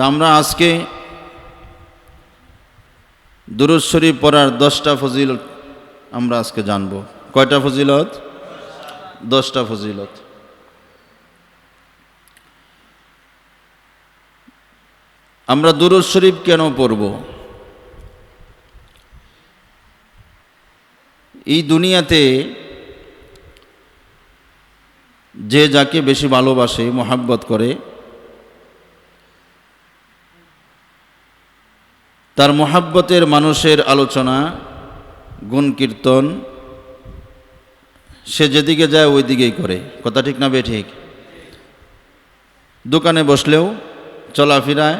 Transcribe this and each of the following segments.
তা আমরা আজকে দুরুদ শরীফ পড়ার দশটা ফজিলত আমরা আজকে জানব। কয়টা ফজিলত? দশটা ফজিলত। আমরা দুরুদ শরীফ কেন পড়ব? এই দুনিয়াতে যে যাকে বেশি ভালোবাসে, মোহাব্বত করে তার মোহাব্বতের মানুষের আলোচনা, গুণ, কীর্তন, সে যেদিকে যায় ওই দিকেই করে। কথা ঠিক না বে ঠিক? দোকানে বসলেও, চলাফেরায়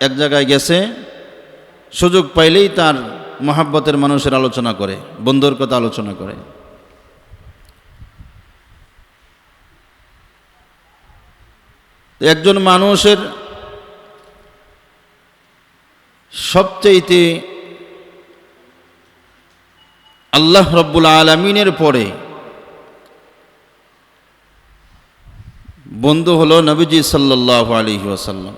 এক জায়গায় গেছে, সুযোগ পাইলেই তার মহাব্বতের মানুষের আলোচনা করে, বন্ধুর কথা আলোচনা করে। একজন মানুষের সবচেয়েতে আল্লাহ রব্বুল আলমিনের পরে বন্ধু হলো নবীজি সাল্লাহ আলহি ওয়াসাল্লাম।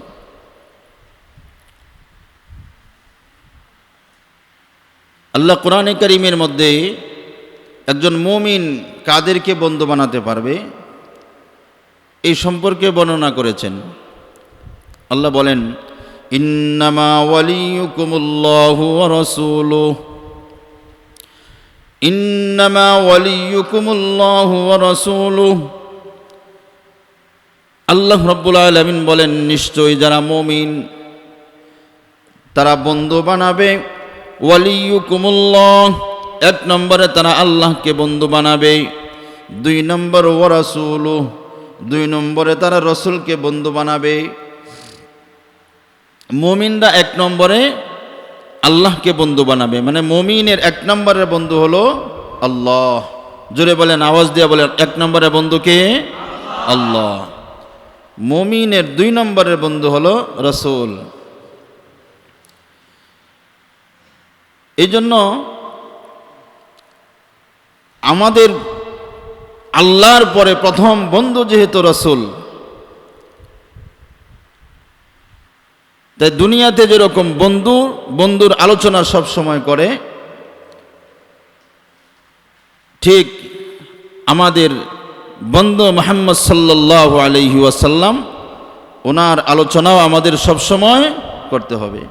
আল্লাহ কোরআনে করিমের মধ্যে একজন মুমিন কাদেরকে বন্ধু বানাতে পারবে, এই সম্পর্কে বর্ণনা করেছেন। আল্লাহ বলেন ইন্নামা ওয়ালিয়ুকুমুল্লাহু ওয়া রাসূলুহু ইন্নামা ওয়ালিয়ুকুমুল্লাহু ওয়া রাসূলুহু আল্লাহ রাব্বুল আলামিন বলেন নিশ্চয়ই যারা মুমিন, তারা বন্ধু বানাবে। ওয়ালিয়ুকুমুল্লাহ এক নম্বরে তারা আল্লাহকে বন্ধু বানাবে। দুই নম্বর ওয়া রাসূলুহু, দুই নম্বরে তারা রসুলকে বন্ধু বানাবে। মমিনরা এক নম্বরে আল্লাহকে বন্ধু বানাবে। মানে মমিনের এক নম্বরের বন্ধু হলো আল্লাহ। জোরে বলেন, আওয়াজ দিয়ে বলেন, এক নম্বরের বন্ধুকে আল্লাহ। মমিনের দুই নম্বরের বন্ধু হলো রসুল। এই জন্য আমাদের আল্লাহর পরে প্রথম বন্ধু যেহেতু রসুল তাই দুনিয়াতে যেরকম বন্ধু, বন্ধুর আলোচনা সব সময় করে, ঠিক আমাদের বন্ধু মোহাম্মদ সাল্লাহ আলহি ওয়াসাল্লাম, ওনার আলোচনাও আমাদের সব সময় করতে হবে।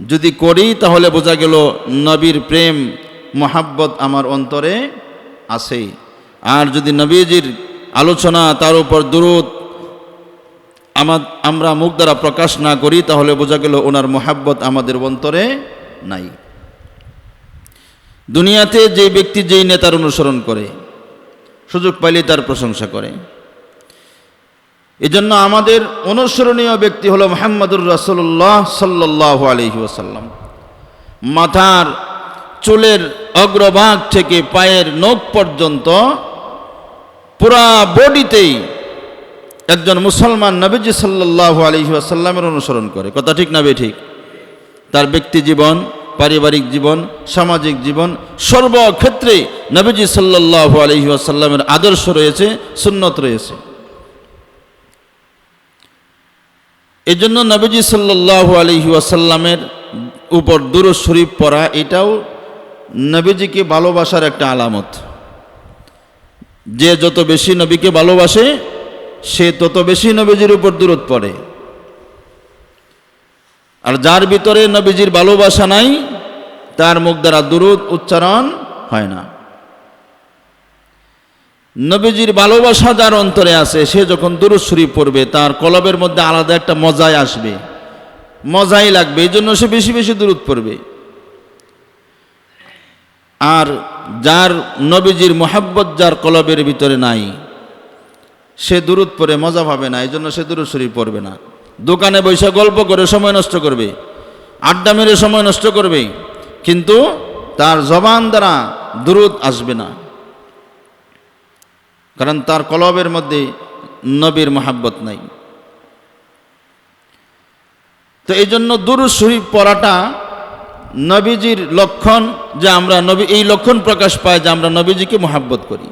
যদি করি, তাহলে বোঝা গেল নবীর প্রেম, মোহাব্বত আমার অন্তরে আছেই। আর যদি নবীজির আলোচনা তার উপর দূরত আমার, আমরা মুখ দ্বারা প্রকাশ না করি, তাহলে বোঝা গেল ওনার মোহাব্বত আমাদের অন্তরে নাই। দুনিয়াতে যে ব্যক্তি যেই নেতার অনুসরণ করে, সুযোগ পাইলে তার প্রশংসা করে। এজন্য আমাদের অনুসরণীয় ব্যক্তি হলো মোহাম্মদুর রাসুল্লাহ সাল্লাহ আলহি মাথার চুলের অগ্রভাগ থেকে পায়ের নখ পর্যন্ত পুরা বডিতেই একজন মুসলমান নবীজি সাল্লাহ আলহি অনুসরণ করে। কথা ঠিক না ঠিক? তার ব্যক্তি জীবন, পারিবারিক জীবন, সামাজিক জীবন, সর্বক্ষেত্রে নবীজি সাল্লাহ আলহি আদর্শ রয়েছে, সুন্নত রয়েছে। এই জন্য নবীজি সাল্লাহ আলহি আসাল্লামের উপর দুরু শরীফ পড়া, এটাও নবীজিকে ভালোবাসার একটা আলামত। যে যত বেশি নবীকে ভালোবাসে সে তত বেশি নবীজির উপর দূরত পড়ে। আর যার ভিতরে নবীজির ভালোবাসা নাই, তার মুখ দ্বারা দূরত উচ্চারণ হয় না। নবীজির ভালোবাসা যার অন্তরে আছে, সে যখন দুরুদ শরীফ পড়বে, তার কলবের মধ্যে আলাদা একটা মজাই আসবে। মজাই লাগবে এই জন্য সে বেশি বেশি দূরত পড়বে। আর যার নবীজির মোহাব্বত যার কলবের ভিতরে নাই সে দূরত পরে মজা পাবে না এই জন্য সে দূরত শরীফ পড়বে না। দোকানে বৈশা গল্প করে, সময় নষ্ট করবে। আড্ডা মেরে সময় নষ্ট করবে, কিন্তু তার জবান দ্বারা দূরত আসবে না। কারণ তার কলবের মধ্যে নবীর মহাব্বত নাই। তো এই জন্য দুরুদ শরীফ পড়াটা নবীজির লক্ষণ যে আমরা নবী এই লক্ষণ প্রকাশ পায় যে আমরা নবীজিকে মোহাব্বত করি।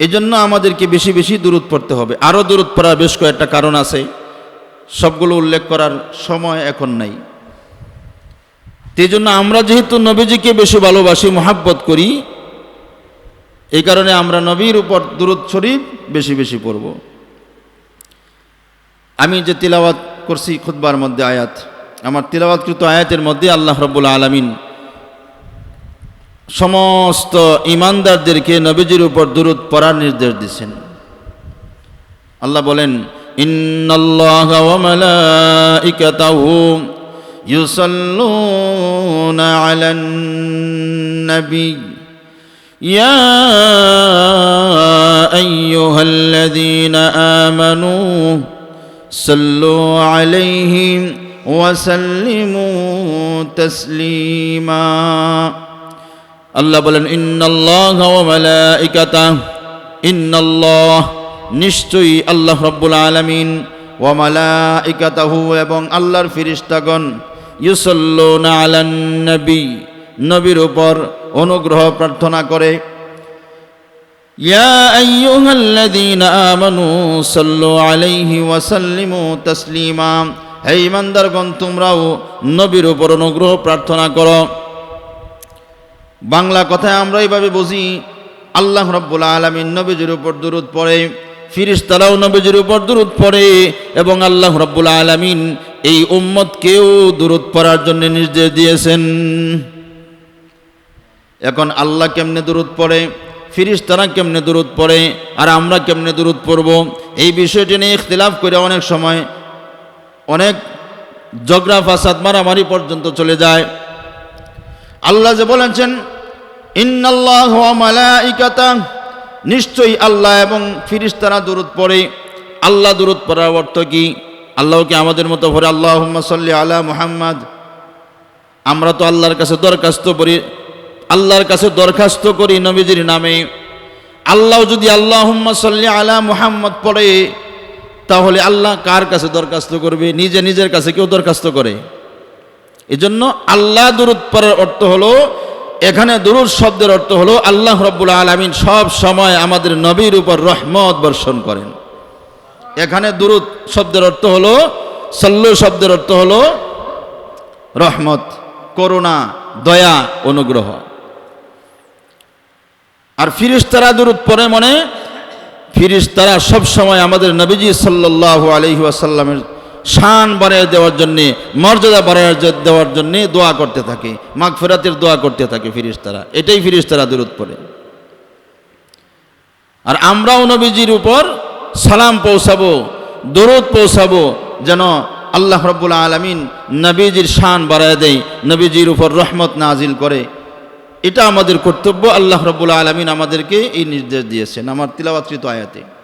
এই জন্য আমাদেরকে বেশি বেশি দূরত পড়তে হবে। আরও দূরত পড়ার বেশ কয়েকটা কারণ আছে। সবগুলো উল্লেখ করার সময় এখন নাই। জন্য আমরা যেহেতু নবীজিকে বেশি ভালোবাসি, মোহাব্বত করি, এই কারণে আমরা নবীর উপর দূরত শরীফ বেশি বেশি পড়ব। আমি যে তিলাওয়াত করছি খুতবার মধ্যে আয়াত, আমার তিলাওয়াতকৃত আয়াতের মধ্যে আল্লাহ রব্বুল আলমিন সমস্ত ইমানদারদেরকে নবীজির উপর দূরত পড়ার নির্দেশ দিচ্ছেন আল্লাহ বলেন, ইন্নাল্লাহ ওয়া মালাইকাতাহু ইউসাল্লুনা আলান আল্লাহ বলেন মালাইকাতা ইন্নাল্লাহ। নিশ্চয়ই আল্লাহ রব্বুল আলামিন ওয়া মালাইকাতাহু এবং আল্লাহর ফেরেশতাগণ ইউসাল্লুনা আলান নবী, নবীর উপর অনুগ্রহ প্রার্থনা করে। ইয়া আইয়ুহাল্লাযীনা আমানু সাল্লু আলাইহি ওয়া সাল্লিমু তাসলিমা। হে ইমানদারগণ তোমরাও নবীর উপর অনুগ্রহ প্রার্থনা করো। বাংলা কথায় আমরা এইভাবে বুঝি, আল্লাহ রব্বুল আলমিন নবীজির উপর দূরত পড়ে, ফিরিস্তারাও নবীজির উপর দূরত পড়ে, এবং আল্লাহ রব্বুল আলমিন এই উম্মতকেও দূরত পড়ার জন্য নির্দেশ দিয়েছেন। এখন আল্লাহ কেমনে দূরত পড়ে, ফিরিস্তারা কেমনে দূরত পড়ে, আর আমরা কেমনে দূরত পড়ব, এই বিষয়টি নিয়ে ইখতিলাফ করে অনেক সময় অনেক জগরা ফাসাদ, মারামারি পর্যন্ত চলে যায়। আল্লাহ যে বলেছেন, ইন্নাল্লাহ মালাইকাতা নিশ্চয়ই আল্লাহ এবং ফিরিস্তারা দূরত পড়ে। আল্লাহ দূরত পড়ার অর্থ কি? আল্লাহকে আমাদের মতো ভরে আল্লাহ সাল্লি আলা মুহাম্মদ। আমরা তো আল্লাহর কাছে দরখাস্ত করি, আল্লাহর কাছে দরখাস্ত করি নবীজির নামে। আল্লাহ যদি আল্লাহ সাল্লি আলা মুহাম্মদ পড়ে, তাহলে আল্লাহ কার কাছে দরখাস্ত করবে? নিজে নিজের কাছে কেউ দরখাস্ত করে? এজন্য আল্লাহ দুরুদ পরের অর্থ হলো, এখানে দুরুদ শব্দের অর্থ হলো, আল্লাহ রব্বুল আলমিন সব সময় আমাদের নবীর উপর রহমত বর্ষণ করেন। এখানে দুরুদ শব্দের অর্থ হলো, সল্লু শব্দের অর্থ হলো, রহমত, করুণা, দয়া, অনুগ্রহ। আর ফিরিস্তারা দুরুদ পরে মনে, ফিরিস্তারা সব সময় আমাদের নবীজি সাল্লাহ আলহি আসাল্লামের শান বাড়িয়ে দেওয়ার জন্যে, মর্যাদা বাড়িয়ে দেওয়ার জন্যে দোয়া করতে থাকে মাঘ ফেরাতের দোয়া করতে থাকে ফিরিস্তারা। এটাই ফিরিস্তারা দূরত পড়ে। আর আমরাও নবীজির উপর সালাম পৌঁছাবো, দরুদ পৌঁছাবো, যেন আল্লাহ রব্বুল আলমিন নবীজির শান বাড়ায় দেয়, নবীজির উপর রহমত নাজিল করে। এটা আমাদের কর্তব্য, আল্লাহ রব্বুল আলমিন আমাদেরকে এই নির্দেশ দিয়েছেন, আমার তিলাবাত্রিত আয়াতে।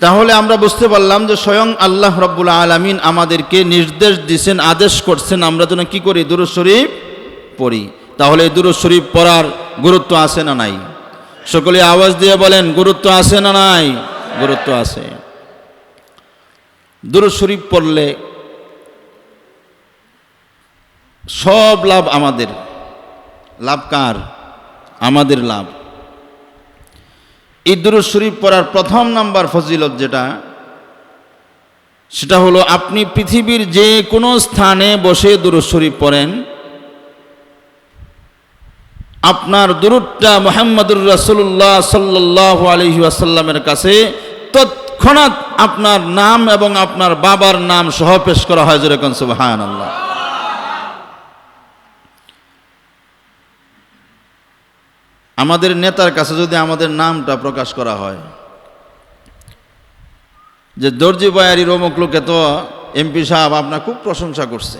তাহলে আমরা বুঝতে পারলাম যে স্বয়ং আল্লাহ রব্বুল আলমিন আমাদেরকে নির্দেশ দিছেন, আদেশ করছেন, আমরা যেন কি করি? দুরুদ শরীফ পড়ি। তাহলে দুরুদ শরীফ পড়ার গুরুত্ব আছে না নাই? সকলে আওয়াজ দিয়ে বলেন, গুরুত্ব আছে না নাই? গুরুত্ব আছে। দুরুদ শরীফ পড়লে সব লাভ আমাদের। লাভ কার? আমাদের লাভ। এই দুরুদ শরীফ পড়ার প্রথম নাম্বার ফজিলত যেটা, সেটা হলো আপনি পৃথিবীর যে কোনো স্থানে বসে দুরুদ শরীফ পড়েন, আপনার দুরুদটা মোহাম্মদুর রাসুল্লাহ সাল্লাহ আলহি আসাল্লামের কাছে তৎক্ষণাৎ আপনার নাম এবং আপনার বাবার নাম সহ পেশ করা হয় যেরকম সুবাহান আল্লাহ আমাদের নেতার কাছে যদি আমাদের নামটা প্রকাশ করা হয়, যে দর্জি বয়ারির অমুক লোকে তো এমপি সাহেব আপনার খুব প্রশংসা করছে।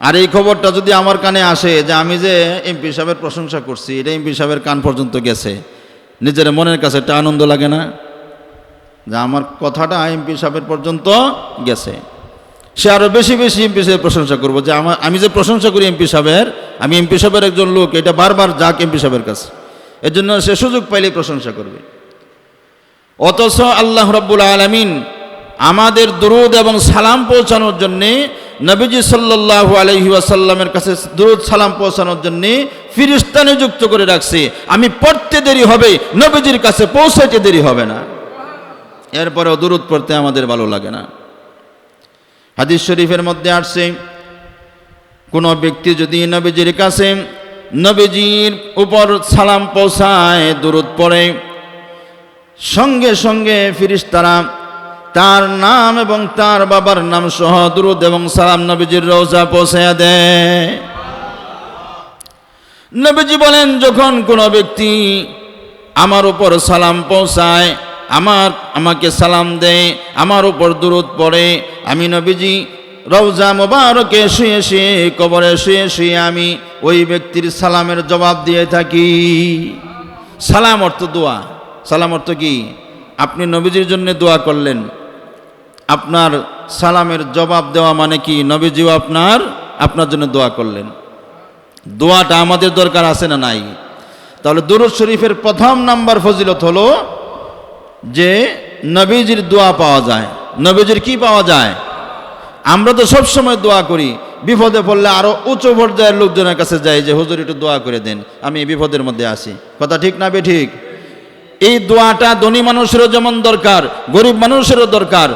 আর এই খবরটা যদি আমার কানে আসে যে আমি যে এমপি সাহেবের প্রশংসা করছি, এটা এমপি সাহেবের কান পর্যন্ত গেছে। নিজের মনের কাছে একটা আনন্দ লাগে না? যে আমার কথাটা এমপি সাহেবের পর্যন্ত গেছে। সে আরও বেশি বেশি এমপি সাহেবের প্রশংসা করব যে আমার আমি যে প্রশংসা করি এমপি সাহেবের, আমি এমপি সাহেবের একজন লোক, এটা বারবার যাক এমপি সাহেবের কাছে। এর জন্য সে সুযোগ পাইলেই প্রশংসা করবে। অথচ আল্লাহ রব্বুল আলমিন আমাদের দুরুদ এবং সালাম পৌঁছানোর জন্যে নবীজি সাল্লাহ আলহি আসাল্লামের কাছে দুরুদ সালাম পৌঁছানোর জন্যে ফিরিস্তা নিযুক্ত করে রাখছে। আমি পড়তে দেরি হবে, নবীজির কাছে পৌঁছাইতে দেরি হবে না। এরপরেও দূরত পড়তে আমাদের ভালো লাগে না। হাদিস শরীফের মধ্যে আসছে, কোনো ব্যক্তি যদি নবীজির কাছে নবীজির উপর সালাম পৌঁছায় দূরত পড়ে, সঙ্গে সঙ্গে ফিরিস্তারা তার নাম এবং তার বাবার নাম সহ দুরুদ এবং সালাম নবীজির রোজা পৌঁছায় দেয়। নবীজি বলেন, যখন কোনো ব্যক্তি আমার উপর সালাম পৌঁছায় আমার, আমাকে সালাম দেয়, আমার উপর দূরত পড়ে। আমি নবীজি, রওজা মোবারকে শুয়ে শুয়ে, কবরে শুয়ে শুয়ে আমি ওই ব্যক্তির সালামের জবাব দিয়ে থাকি। সালাম অর্থ দোয়া। সালাম অর্থ কি? আপনি নবীজির জন্য দোয়া করলেন। আপনার সালামের জবাব দেওয়া মানে কি? নবীজিও আপনার আপনার জন্য দোয়া করলেন। দোয়াটা আমাদের দরকার আছে না নাই? তাহলে দুরুদ শরীফের প্রথম নাম্বার ফজিলত হলো যে নবীজির দোয়া পাওয়া যায়। নবীজির কি পাওয়া যায়? আমরা তো সব সময় দোয়া করি, বিপদে পড়লে আরও উঁচু পর্যায়ের লোকজনের কাছে যাই যে, হুজুর, একটু দোয়া করে দেন, আমি বিপদের মধ্যে আসি কথা ঠিক না বে ঠিক? এই দোয়াটা ধনী মানুষেরও যেমন দরকার, গরিব মানুষেরও দরকার,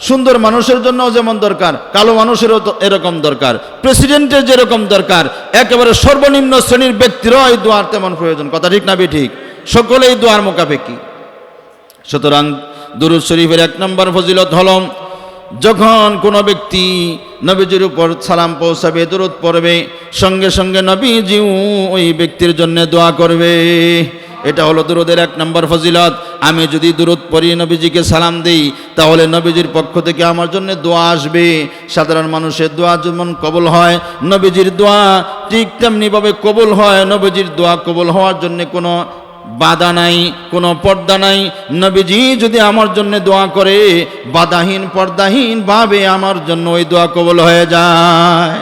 সুন্দর মানুষের জন্য যেমন দরকার, কালো মানুষেরও এরকম দরকার, প্রেসিডেন্টের যেরকম দরকার, একেবারে সর্বনিম্ন শ্রেণির ব্যক্তিরও এই দোয়ার তেমন প্রয়োজন। কথা ঠিক না বে ঠিক? সকলেই দোয়ার মোকাবেকি। সুতরাং দুরুদ শরীফের এক নম্বর ফজিলত হল, যখন কোনো ব্যক্তি নবীজির উপর সালাম পৌঁছাবে দূরত পড়বে, সঙ্গে সঙ্গে নবীজিও ওই ব্যক্তির জন্য দোয়া করবে। এটা হলো দুরুদের এক নম্বর ফজিলত। আমি যদি দূরত পড়ি, নবীজিকে সালাম দিই, তাহলে নবীজির পক্ষ থেকে আমার জন্য দোয়া আসবে। সাধারণ মানুষের দোয়া যেমন কবল হয়, নবীজির দোয়া ঠিক তেমনিভাবে কবুল হয়। নবীজির দোয়া কবুল হওয়ার জন্য কোনো বাধা নাই, কোনো পর্দা নাই। নবীজি যদি আমার জন্য দোয়া করে, বাধাহীন, পর্দাহীন ভাবে আমার জন্য ওই দোয়া কবল হয়ে যায়।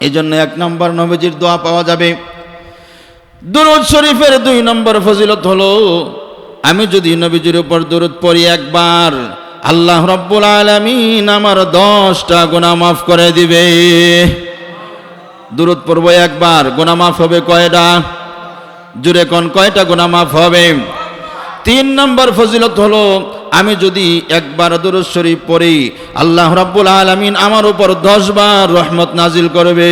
এই জন্য এক নম্বর নবীজির দোয়া পাওয়া যাবে। দুরুদ শরীফের দুই নম্বর ফজিলত হলো, আমি যদি নবীজির উপর দুরুদ পড়ি একবার, আল্লাহ রব্বুল আলমিন আমার দশটা গুণা মাফ করে দিবে। দুরুদ পড়ব একবার গুণা মাফ হবে কয়টা? জুড়ে কোন কয়টা গুণা মাফ হবে? তিন নম্বর ফজিলত হলো, আমি যদি একবার দুরুদ শরীফ পড়ি, আল্লাহ রাব্বুল আলামিন আমার উপর দশ বার রহমত নাজিল করবে।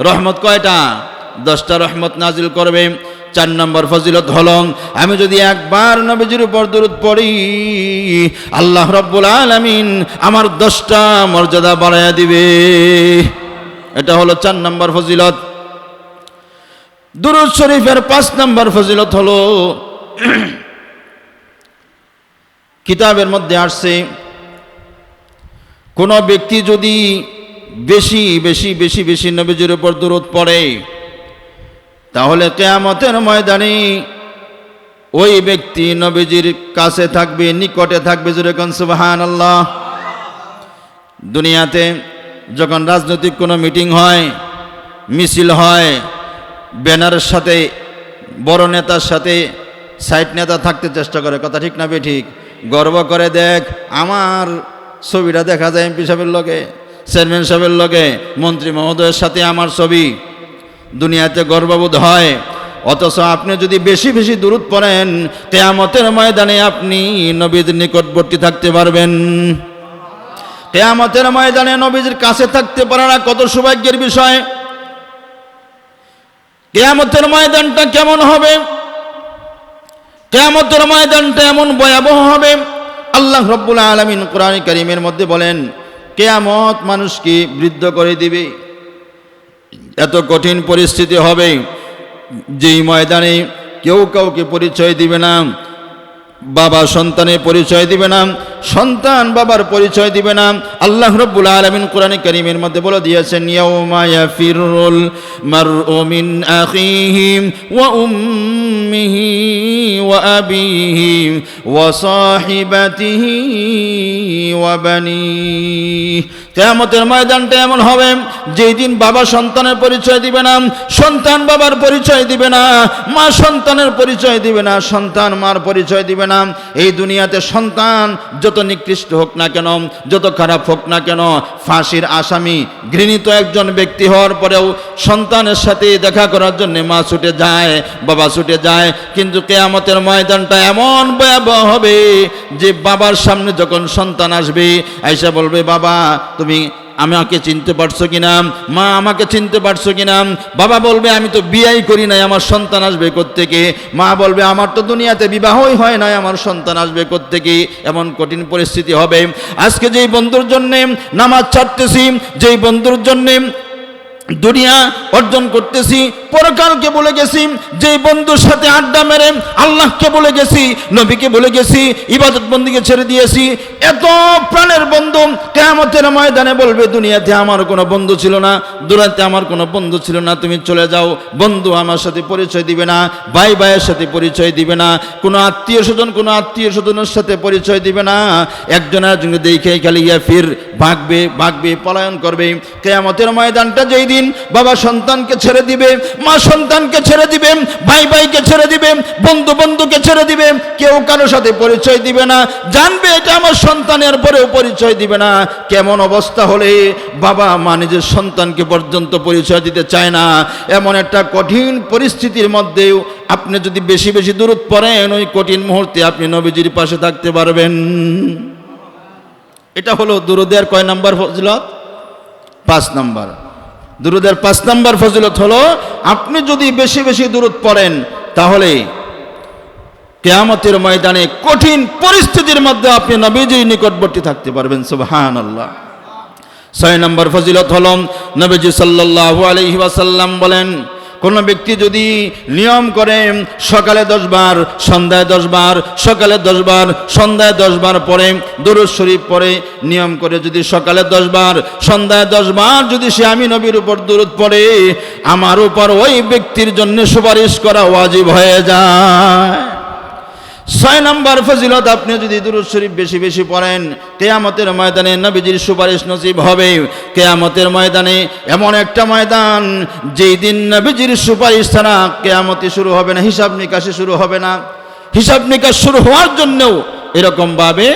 রহমত কয়টা? দশটা রহমত নাজিল করবে। চার নম্বর ফজিলত হল, আমি যদি একবার নবীজির উপর দূরত পড়ি, আল্লাহ রব্বুল আলামিন আমার দশটা মর্যাদা বাড়াইয়া দিবে। এটা হলো চার নম্বর ফজিলত। দুরুদ শরীফের পাঁচ নম্বর ফজিলত হলো, কিতাবের মধ্যে আসছে, কোনো ব্যক্তি যদি বেশি বেশি বেশি বেশি নবীজির উপর দূরত পড়ে, তাহলে কেয়ামতের ময়দানে ওই ব্যক্তি নবীজির কাছে থাকবে, নিকটে থাকবে যেরকম সুবাহান আল্লাহ দুনিয়াতে যখন রাজনৈতিক কোনো মিটিং হয়, মিছিল হয় ব্যানারের সাথে, বড় নেতার সাথে সাইড নেতা থাকতে চেষ্টা করে। কথা ঠিক না ঠিক? গর্ব করে দেখ, আমার ছবিটা দেখা যায় এমপি সাহেবের লগে, চেয়ারম্যান সাহেবের লগে, মন্ত্রী মহোদয়ের সাথে আমার ছবি। দুনিয়াতে গর্ববোধ হয়। অথচ আপনি যদি বেশি বেশি দূরত পড়েন, কেয়ামতের ময়দানে আপনি নবীর নিকটবর্তী থাকতে পারবেন। কেয়ামতের ময়দানে নবীজির কাছে থাকতে পারা কত সৌভাগ্যের বিষয়। কেয়ামতের ময়দানটা কেমন হবে? কেয়ামতের ময়দানটা এমন ভয়াবহ হবে। আল্লাহ রব্বুল আলমিন কোরআন করিমের মধ্যে বলেন, কেয়ামত মানুষকে বৃদ্ধ করে দিবে। এত কঠিন পরিস্থিতি হবে, যেই ময়দানে কেউ কাউকে পরিচয় দিবে না, বাবা সন্তানের পরিচয় দিবে না সন্তান বাবার পরিচয় দিবে না। আল্লাহ রব্বুল আলামিন কোরআনে কারীমের মধ্যে বলে দিয়েছেন আখিহি ওয়া ময়দানটা এমন হবে, যেই দিন বাবা সন্তানের পরিচয় দিবে না, সন্তান বাবার পরিচয় দিবে না, মা সন্তানের পরিচয় দিবে না, সন্তান মার পরিচয় দিবে না। এই দুনিয়াতে সন্তান যত নিকৃষ্ট হোক না কেন, যত খারাপ হোক না কেন, ফাঁসির আসামি ঘৃণিত একজন ব্যক্তি হওয়ার পরেও সন্তানের সাথে দেখা করার জন্য মা ছুটে যায়, বাবা ছুটে যায়। কিন্তু কেয়ামতের ময়দানটা এমন ভয়াবহ হবে যে বাবার সামনে যখন সন্তান আসবে আইসা বলবে, বাবা, তুমি আমাকে চিনতে পারছ কিনা? মা আমাকে চিনতে পারছ কিনা? বাবা বলবে, আমি তো বিয়াই করি নাই, আমার সন্তান আসবে কোত্থেকে? মা বলবে, আমার তো দুনিয়াতে বিবাহই হয় নাই, আমার সন্তান আসবে কোত্থেকে? এমন কঠিন পরিস্থিতি হবে। আজকে যেই বন্ধুর জন্যে নামাজ ছাড়তেছি, যেই বন্ধুর জন্যে দুনিয়া অর্জন করতেছি, পরকালকে বলে গেছি যে বন্ধুর সাথে আড্ডা মেরে আল্লাহকে বলে গেছি, নবীকে বলে গেছি, ইবাদত বন্দিকে ছেড়ে দিয়েছি, এত প্রাণের বন্ধু কেয়ামতের ময়দানে বলবে, দুনিয়াতে আমার কোনো বন্ধু ছিল না দুরাতে আমার কোনো বন্ধু ছিল না, তুমি চলে যাও, বন্ধু আমার সাথে পরিচয় দিবে না, ভাই ভাইয়ের সাথে পরিচয় দিবে না, কোনো আত্মীয় স্বজন কোনো আত্মীয় স্বজনের সাথে পরিচয় দিবে না, একজন একজনকে দেখে খালি ইয়া ফির ভাগবে ভাগবে, পলায়ন করবে, কেয়ামতের ময়দানটা যেই দিন বাবা সন্তানকে ছেড়ে দিবে, মা সন্তানকে ছেড়ে দিবে, ভাই ভাইকে ছেড়ে দিবে, বন্ধু বন্ধুকে ছেড়ে দিবে, কেউ কারোর সাথে পরিচয় দিবে না, জানবে এটা আমার সন্তানের পরেও পরিচয় দিবে না। কেমন অবস্থা হলে বাবা মা নিজের সন্তানকে পর্যন্ত পরিচয় দিতে চায় না। এমন একটা কঠিন পরিস্থিতির মধ্যেও আপনি যদি বেশি বেশি দূরত পড়েন, ওই কঠিন মুহূর্তে আপনি নবীজির পাশে থাকতে পারবেন। এটা হলো দুরুদের কয় নাম্বার ফজিলত? পাঁচ নাম্বার। দুরুদের পাঁচ নম্বর ফজিলত হলো, আপনি যদি বেশি বেশি দূরত পড়েন, তাহলে কেয়ামতের ময়দানে কঠিন পরিস্থিতির মধ্যে আপনি নবীজির নিকটবর্তী থাকতে পারবেন সুবহান আল্লাহ ছয় নম্বর ফজিলত হলম নবীজি সাল্লাল্লাহু আলাইহি ওয়াসাল্লাম বলেন কোনো ব্যক্তি যদি নিয়ম করে সকালে দশবার, সন্ধ্যায় দশবার, সকালে দশবার, সন্ধ্যায় দশবার পরে দরুদ শরীফ পরে নিয়ম করে যদি সকালে দশবার, সন্ধ্যায় দশবার যদি সে আমি নবীর উপর দূরত পড়ে, আমার উপর ওই ব্যক্তির জন্য সুপারিশ করা ওয়াজিব হয়ে যায়। ছয় নম্বর ফজিলত, আপনি যদি দুরুদ শরীফ বেশি বেশি পড়েন, কেয়ামতের ময়দানে নবীজির সুপারিশ নসিব হবে। কেয়ামতের ময়দানে এমন একটা ময়দান, যেই দিন নবীজির সুপারিশ ছাড়া কেয়ামতি শুরু হবে না, হিসাব নিকাশে শুরু হবে না। হিসাব নিকাশ শুরু হওয়ার জন্যও এরকমভাবে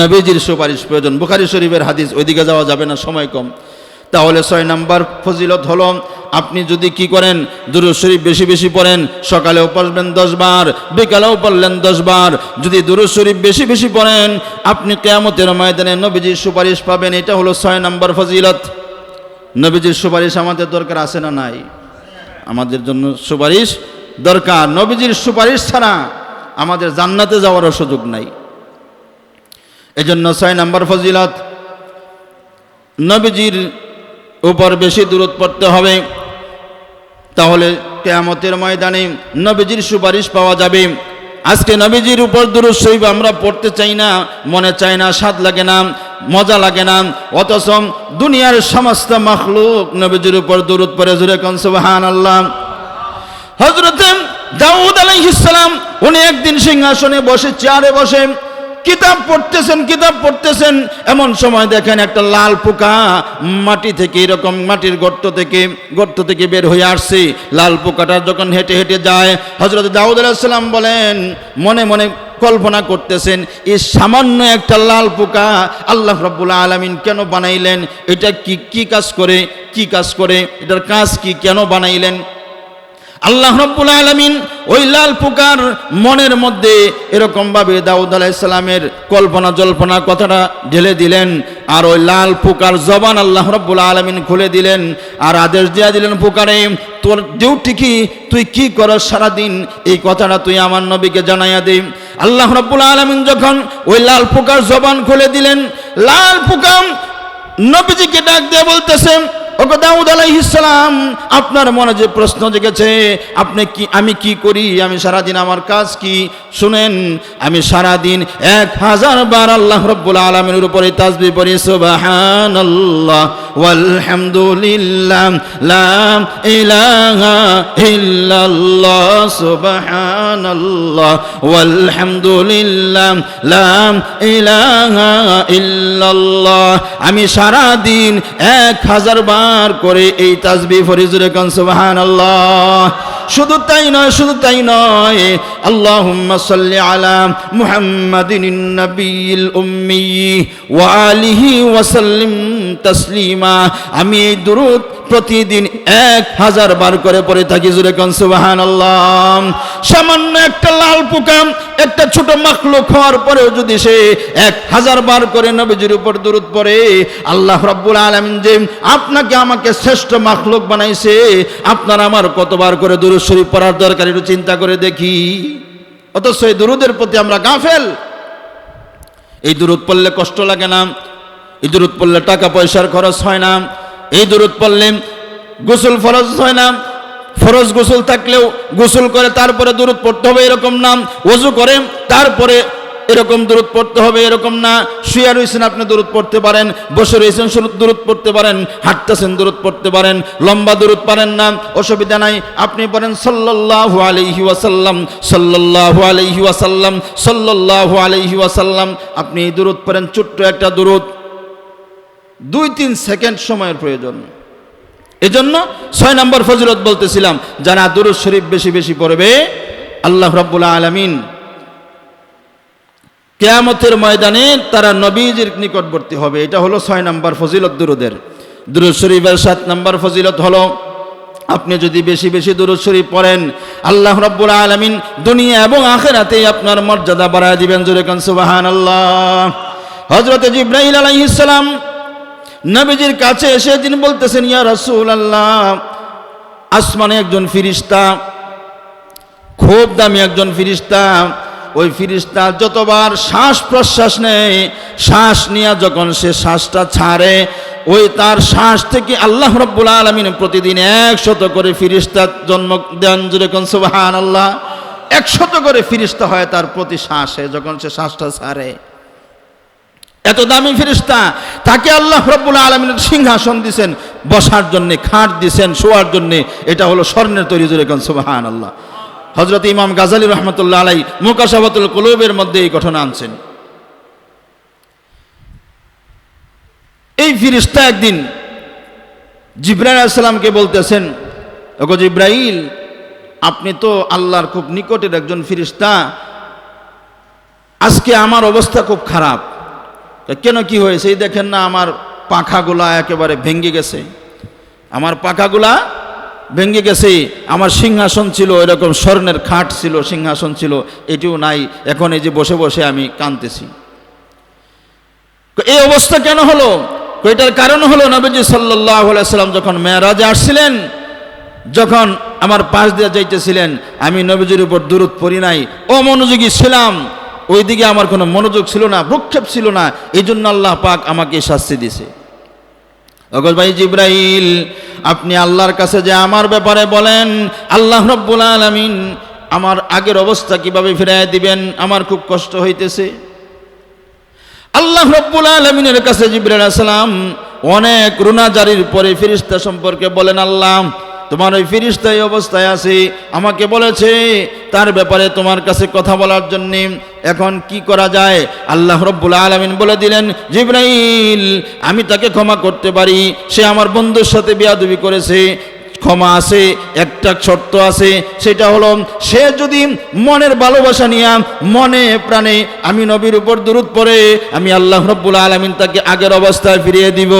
নবীজির সুপারিশ প্রয়োজন। বুখারি শরীফের হাদিস, ওইদিকে যাওয়া যাবে না, সময় কম। তাহলে ছয় নাম্বার ফজিলত হলো, আপনি যদি কি করেন, দুরুদ শরীফ বেশি বেশি পড়েন, সকালেও পড়বেন দশ বার, বিকালেও পড়লেন দশ বার, যদি দুরুদ শরীফ বেশি বেশি পড়েন, আপনি কেয়ামতের ময়দানে নবীজির সুপারিশ পাবেন, এটা হলো ছয় নাম্বার ফজিলত। নবীজির সুপারিশ আমাদের দরকার আছে না নাই? আমাদের জন্য সুপারিশ দরকার। নবীজির সুপারিশ ছাড়া আমাদের জান্নাতে যাওয়ারও সুযোগ নাই। এজন্য ছয় নাম্বার ফজিলত, নবীজির উপর বেশি দূরত পড়তে হবে। তাহলে কেয়ামতের ময়দানে নবীজির সুপারিশ পাওয়া যাবে। আজকে নবীজির উপর দুরুদ শরীফ আমরা পড়তে চাই না, মনে চায় না, স্বাদ লাগে না, মজা লাগে না। অথচ দুনিয়ার সমস্ত মখলুক নবীজির উপর দূরত পড়ে। জুড়ে কন সুবহান আল্লাহ হজরতে দাউদ আলাইহিসসালাম উনি একদিন সিংহাসনে বসে, চেয়ারে বসে কিতাব পড়তেছেন কিতাব পড়তেছেন। এমন সময় দেখেন একটা লাল পোকা মাটি থেকে, এরকম মাটির গর্ত থেকে গর্ত থেকে বের হয়ে আসছে। লাল পোকাটা যখন হেঁটে হেঁটে যায় হজরত দাউদ আলাইসাল্লাম বলেন, মনে মনে কল্পনা করতেছেন এই সামান্য একটা লাল পোকা আল্লাহ রব্বুল আলমিন কেন বানাইলেন? এটা কি কি কাজ করে, কি কাজ করে? এটার কাজ কি কেন বানাইলেন? আল্লাহ রব্বুল আলমিন ওই লাল পোকার মনের মধ্যে এরকমভাবে দাউদ আলাইসালামের কল্পনা জল্পনা কথাটা ঢেলে দিলেন, আর ওই লাল পোকার জবান আল্লাহ রব্বুল আলমিন খুলে দিলেন, আর আদেশ দিয়া দিলেন পোকারে, তোর ডিউটি কি? তুই কি করস সারাদিন? এই কথাটা তুই আমার নবীকে জানাইয়া দে। আল্লাহ রব্বুল আলমিন যখন ওই লাল পোকার জবান খুলে দিলেন, লাল পোকা নবীজিকে ডাক দিয়ে বলতেছেন ওকে দাউদ আলাইহিসালাম আপনার মনে যে প্রশ্ন জেগেছে, আপনি কি, আমি কি করি? আমি সারাদিন আমার কাজ কি? শুনেন, আমি সারাদিন এক হাজার বার আল্লাহ রব্বুল আলমের উপরে তাজবি পড়ি সুবাহান আল্লাহ والحمد لله لا إله إلا الله سبحان الله والحمد لله لا إله إلا الله আমি সারা দিন এক হাজার বার করে এই তাজবি ফরিজুরে কান সুবহান আল্লাহ শুধু তাই নয়, শুধু তাই নয়। আল্লাহুম্মা সাল্লি আলা মুহাম্মাদিন নবীল উম্মি ওয়া আলিহি ওয়া আমি এই দুরূদ প্রতিদিন এক হাজার বার করে পড়ে থাকি, জুরে কান সুবহানাল্লাহ। সামান্য একটা লাল পোকা একটা ছোট মাখলুক হওয়ার পরেও যদি সে এক হাজার বার করে নবীজির উপর দূরত পড়ে, আল্লাহ রব্বুল আলমিন যে আপনাকে আমাকে শ্রেষ্ঠ মাখলুক বানাইছে, আপনার আমার কতবার করে দুরুদ শরীফ পড়ার দরকার একটু চিন্তা করে দেখি। অথচ এই দুরুদের প্রতি আমরা গাফেল। এই দূরত পড়লে কষ্ট লাগে না, এই দূরত পড়লে টাকা পয়সার খরচ হয় না এই দূরত পড়লে গোসল ফরজ হয় না। ফরজ গোসল থাকলেও গোসল করে, তারপরে দূরত পড়তে হবে এরকম না। ওজু করে, তারপরে এরকম দূরত পড়তে হবে এরকম না। শুয়ে রয়েছেন আপনি দূরত পড়তে পারেন। বসে রয়েছেন দূরত পড়তে পারেন। হাঁটতেছেন দূরত পড়তে পারেন। লম্বা দূরত পারেন না। অসুবিধা নাই। আপনি পড়েন সাল্লাল্লাহু আলাইহি ওয়াসাল্লাম, সাল্লাল্লাহু আলাইহি ওয়াসাল্লাম, সাল্লাল্লাহু আলাইহি ওয়াসাল্লাম। আপনি এই দূরত পড়েন, ছোট্ট একটা দূরত দুই তিন সেকেন্ড সময়ের প্রয়োজন। এজন্য ছয় নম্বর ফজিলত বলতেছিলাম যারা দুরুদ শরীফ বেশি বেশি পড়বে, আল্লাহ রাব্বুল আলামিন কেয়ামতের ময়দানে তারা নবীজির নিকটবর্তী হবে। এটা হলো ছয় নম্বর ফজিলত দুরুদের। দুরুদ শরীফের সাত নম্বর ফজিলত হলো, আপনি যদি বেশি বেশি দুরুদ শরীফ পড়েন, আল্লাহ রাব্বুল আলামিন দুনিয়া এবং আখেরাতে আপনার মর্যাদা বাড়ায় দিবেন। জোরে কান সুবহানাল্লাহ। হযরত জিব্রাইল আলাইহিস সালাম নবীজির কাছে এসে তিনি বলতেছেন, ইয়া রাসূল আল্লাহ আসমানে একজন ফিরিস্তা, খুব দামি একজন ফিরিস্তা। ওই ফিরিস্তা যতবার শ্বাস প্রশ্বাস নেয়, শ্বাস নিয়ে যখন সে শ্বাসটা ছাড়ে, ওই তার শ্বাস থেকে আল্লাহ রব্বুল আলমিন প্রতিদিন একশত করে ফিরিস্তা জন্ম দেন যেরকম সুবাহান আল্লাহ একশত করে ফিরিস্তা হয় তার প্রতি শ্বাসে যখন সে শ্বাসটা ছাড়ে। এত দামি ফেরিস্তা তাকে আল্লাহ রব্বুল আলমিনের সিংহাসন দিছেন, বসার জন্য, খাট দিছেন, শোয়ার জন্য, এটা হলো স্বর্ণের তৈরি জোরে কোন সুবাহান আল্লাহ হজরত ইমাম গাজালি রহমতুল্লাহ আলাই মুকাশাবাতুল কলুবের মধ্যে এই ঘটনা আনছেন। এই ফিরিস্তা একদিন জিব্রাইল আসসালামকে বলতেছেন, ওগো জিব্রাইল, আপনি তো আল্লাহর খুব নিকটের একজন ফিরিস্তা আজকে আমার অবস্থা খুব খারাপ। কেন কি হয়েছে? এই দেখেন না, আমার পাখাগুলা একেবারে ভেঙে গেছে। আমার পাখাগুলা ভেঙে গেছে। আমার সিংহাসন ছিল, এরকম স্বর্ণের খাট ছিল, সিংহাসন ছিল, এটিও নাই। এখন এই যে বসে বসে আমি কাঁদতেছি। এই অবস্থা কেন হলো? এটার কারণ হলো নবীজি সাল্লাম যখন মেয়ারাজে আসছিলেন, যখন আমার পাশ দিয়ে যাইতেছিলেন, আমি নবীজির উপর দূরত পড়ি নাই। অমনোযোগী ছিলাম। ওইদিকে আমার কোনো মনোযোগ ছিল না, ভ্রুক্ষেপ ছিল না। এই জন্য আল্লাহ পাক আমাকে শাস্তি দিছে অগজ ভাই জিব্রাইল, আপনি আল্লাহর কাছে যে আমার ব্যাপারে বলেন, আল্লাহ রব্বুল আলমিন আমার আগের অবস্থা কীভাবে ফিরাই দিবেন, আমার খুব কষ্ট হইতেছে। আল্লাহ রব্বুল আলমিনের কাছে জিব্রাইল আসসালাম অনেক রুনাজারির পরে ফিরিস্তা সম্পর্কে বলেন, আল্লাহ, তোমার ওই ফিরিস্তা অবস্থায় আছে, আমাকে বলেছে, তার ব্যাপারে তোমার কাছে কথা বলার জন্য এখন কি করা যায়? আল্লাহ রব্বুল আলমিন বলে দিলেন, জিব্রাইল, আমি তাকে ক্ষমা করতে পারি। সে আমার বন্ধুর সাথে বিয়াদুবি করেছে। ক্ষমা আছে, একটা শর্ত আছে, সেটা হলো সে যদি মনের ভালোবাসা নিয়ে মনে প্রাণে আমি নবীর উপর দূরত পড়ে, আমি আল্লাহ রব্বুল আলমিন তাকে আগের অবস্থায় ফিরিয়ে দিব।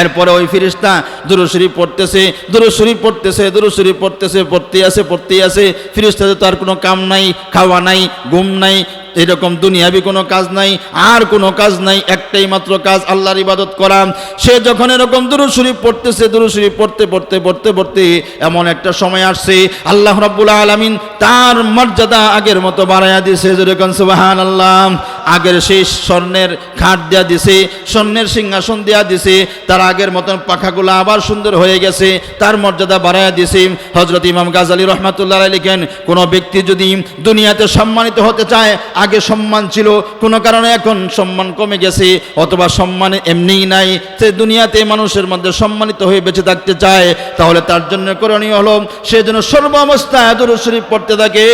এরপরে ওই ফিরিস্তা দুরুশরীফ পড়তেছে দুরুশরীফ পড়তেছে দুরুশরীফ পড়তেছে পড়তে আছে পড়তে আছে। ফিরিস্তাতে তো আর কোনো কাম নাই, খাওয়া নাই, ঘুম নাই এরকম দুনিয়াবি কোনো কাজ নাই, আর কোনো কাজ নাই, একটাই মাত্র কাজ, আল্লাহর ইবাদত করা। সে যখন এরকম দুরুশরীফ পড়তেছে দুরুশরীফ পড়তে পড়তে পড়তে পড়তে এমন একটা সময় আসছে, আল্লাহ রাব্বুল আলামিন তার মর্যাদা আগের মতো বাড়াইয়া দিয়েছে যেরকম সুবাহান আল্লাহ আগের সেই স্বর্ণের খাট দেওয়া দিছে, স্বর্ণের সিংহাসন দেওয়া দিছে, তার আগের মতন পাখাগুলো আবার সুন্দর হয়ে গেছে, তার মর্যাদা বাড়াইয়া দিছে। হজরত ইমাম গাজালি রহমাতুল্লাহ লিখেন, কোনো ব্যক্তি যদি দুনিয়াতে সম্মানিত হতে চায় আগে সম্মান ছিল, কোনো কারণে এখন সম্মান কমে গেছে, অথবা সম্মান এমনিই নাই। সে দুনিয়াতে মানুষের মধ্যে সম্মানিত হয়ে বেঁচে থাকতে চায়, তাহলে তার জন্য করণীয় হলো, সে যেন সর্ব অবস্থায় দুরুদ শরীফ পড়তে থাকে।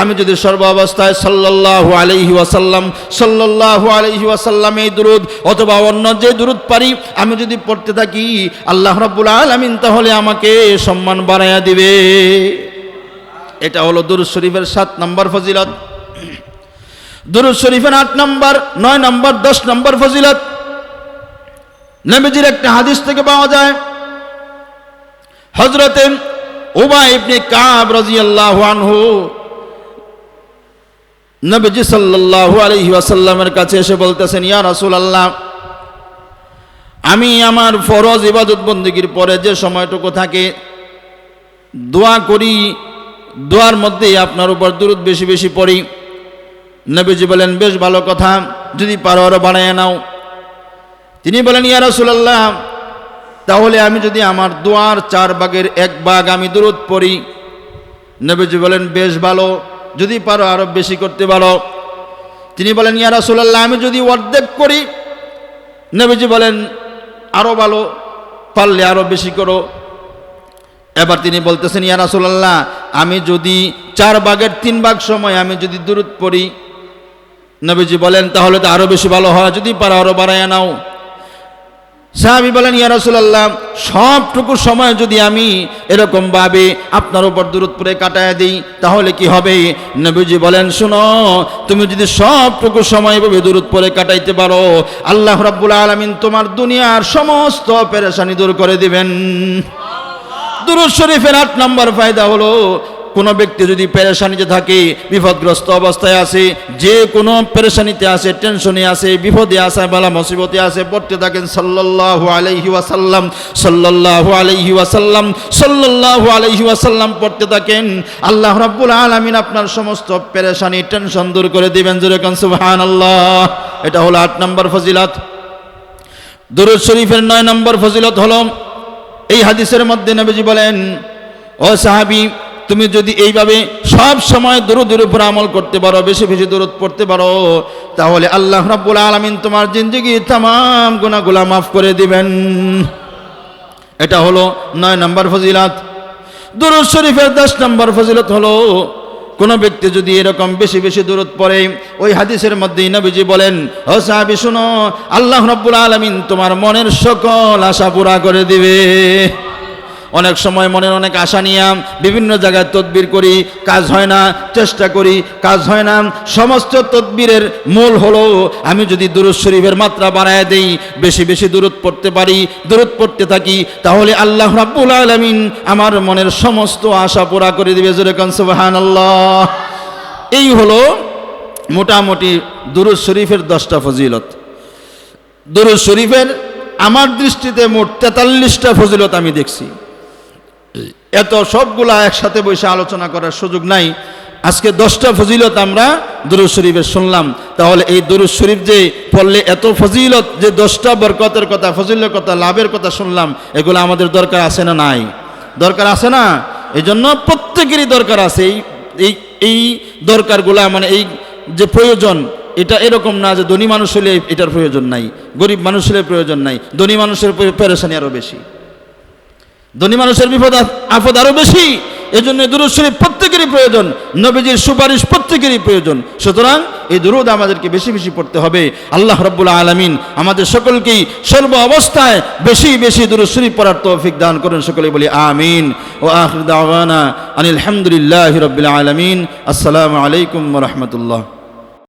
আমি যদি সর্ব অবস্থায় সাল্লাল্লাহু আলাইহি ওয়াসাল্লাম, সাল্লাল্লাহু আলাইহি ওয়াসাল্লাম এই দুরুদ, অথবা অন্য যে দুরুদ পারি, আমি যদি পড়তে থাকি, আল্লাহ রাব্বুল আলামিন তাহলে আমাকে সম্মান বাড়াইয়া দিবে। এটা হলো দুরুদ শরীফের সাত নম্বর ফজিলত। দুরুদ শরীফের আট নম্বর, নয় নম্বর, দশ নম্বর ফজিলত। নবীজির একটা হাদিস থেকে পাওয়া যায় হজরতে উবা ইবনে কাব রাদিয়াল্লাহু আনহু নবীজি সাল্লাল্লাহু আলাইহি ওয়াসাল্লামের কাছে এসে বলতেছেন, ইয়া রাসূলুল্লাহ, আমি আমার ফরজ ইবাদত বন্দিগির পরে যে সময়টুকু থাকে, দোয়া করি, দোয়ার মধ্যেই আপনার উপর দূরত বেশি বেশি পড়ি। নবীজি বলেন, বেশ ভালো কথা, যদি পারো আরও বানায় নাও। তিনি বলেন, ইয়া রাসূলুল্লাহ, তাহলে আমি যদি আমার দোয়ার চার ভাগের এক ভাগ আমি দূরত পড়ি। নবীজি বলেন, বেশ ভালো, যদি পারো আরও বেশি করতে পারো। তিনি বলেন, ইয়া রাসূলুল্লাহ, আমি যদি অর্ধেক করি। নবীজি বলেন, আরও ভালো, পারলে আরও বেশি করো। এবার তিনি বলতেছেন, ইয়া রাসূলুল্লাহ, আমি যদি চার ভাগের তিন ভাগ সময় আমি যদি দূরত পড়ি নবীজি বলেন, তাহলে তো আরও বেশি ভালো হয়, যদি পারো আরও বাড়াইয়া নাও। সাহাবি বলেন, ইয়া রাসূলুল্লাহ, সবটুকু সময় যদি আমি এরকম ভাবে আপনার উপর দূরত্বরে কাটায় দিই, তাহলে কি হবে? নবীজি বলেন, শুনো, তুমি যদি সবটুকু সময় ভাবে দূরত্বরে কাটাইতে পারো, আল্লাহ রাব্বুল আলামিন তোমার দুনিয়ার সমস্ত পেরেশানি দূর করে দিবেন। দুরুদ শরীফের আট নম্বর ফায়দা হলো কোনো ব্যক্তি যদি পেরেশানিতে থাকে, বিপদগ্রস্ত অবস্থায় আছে, যে কোনো পেরেশানিতে আছে, টেনশনে আছে, বিপদে আছে, বালা মুসিবতে আছে, পড়তে থাকেন সাল্লাল্লাহু আলাইহি ওয়াসাল্লাম, সাল্লাল্লাহু আলাইহি ওয়াসাল্লাম, সাল্লাল্লাহু আলাইহি ওয়াসাল্লাম পড়তে থাকেন, আল্লাহ রাব্বুল আলামিন আপনার সমস্ত পেরেশানি, টেনশন দূর করে দিবেন, জোরে কান সুবহানাল্লাহ। এটা হলো আট নম্বর ফজিলত। দুরুদ শরীফের নয় নম্বর ফজিলত হলো, এই হাদিসের মধ্যে নবীজি বলেন, ও সাহাবি তুমি যদি এইভাবে সব সময় দূরদের উপর আমল করতে পারো, বেশি বেশি দূরত পড়তে পারো, তাহলে আল্লাহ রাব্বুল আলামিন তোমার জিন্দগি তাম গুনাহগুলা মাফ করে দিবেন। এটা হলো নয় নম্বর ফজিলাত। দুরুদ শরীফের দশ নম্বর ফজিলত হলো, কোন ব্যক্তি যদি এরকম বেশি বেশি দূরত পড়ে, ওই হাদিসের মধ্যেই নবীজি বলেন, ও সাহাবি, শুনো, আল্লাহ রাব্বুল আলামিন তোমার মনের সকল আশা পুরা করে দিবে। অনেক সময় মনের অনেক আশা নিয়ে বিভিন্ন জায়গায় তদবির করি, কাজ হয় না, চেষ্টা করি, কাজ হয় না। সমস্ত তদবিরের মূল হলো, আমি যদি দুরুদ শরীফের মাত্রা বাড়ায় দেই, বেশি বেশি দূরত পড়তে পারি দূরত পড়তে থাকি, তাহলে আল্লাহ রাব্বুল আলামিন আমার মনের সমস্ত আশা পুরা করে দিবে। জোরে কান, সুবহানাল্লাহ। এই হলো মোটামুটি দুরুদ শরীফের দশটা ফজিলত। দুরুদ শরীফের আমার দৃষ্টিতে মোট তেতাল্লিশটা ফজিলত আমি দেখছি। এত সবগুলা একসাথে বসে আলোচনা করার সুযোগ নাই। আজকে দশটা ফজিলত আমরা দুরুদ শরীফের শুনলাম। তাহলে এই দুরুদ শরীফ যে পড়লে এত ফজিলত যে দশটা বরকতের কথা, ফজিলের কথা, লাভের কথা শুনলাম, এগুলো আমাদের দরকার আছে না নাই? দরকার আছে না? এই জন্য প্রত্যেকেরই দরকার আছে। এই এই এই দরকারগুলা মানে এই যে প্রয়োজন, এটা এরকম না যে ধনী মানুষ হলে এটার প্রয়োজন নাই, গরিব মানুষ হলে প্রয়োজন নাই, ধনী মানুষের পেরেশানি আরও বেশি। ধনী মানুষের বিপদ আপদ আরও বেশি। এজন্য দুরুদ শরীফ প্রত্যেকেরই প্রয়োজন, নবীজির সুপারিশ প্রত্যেকেরই প্রয়োজন। সুতরাং এই দুরুদ আমাদেরকে বেশি বেশি পড়তে হবে। আল্লাহ রব্বুল আলমিন আমাদের সকলকেই সর্ব অবস্থায় বেশি বেশি দুরুদ শরীফ পড়ার তৌফিক দান করেন। সকলে বলি আমিন। ও আখির দাওয়ানা আনিল হামদুলিল্লাহ রব্বিল আলমিন। আসসালামু আলাইকুম রহমতুল্লাহ।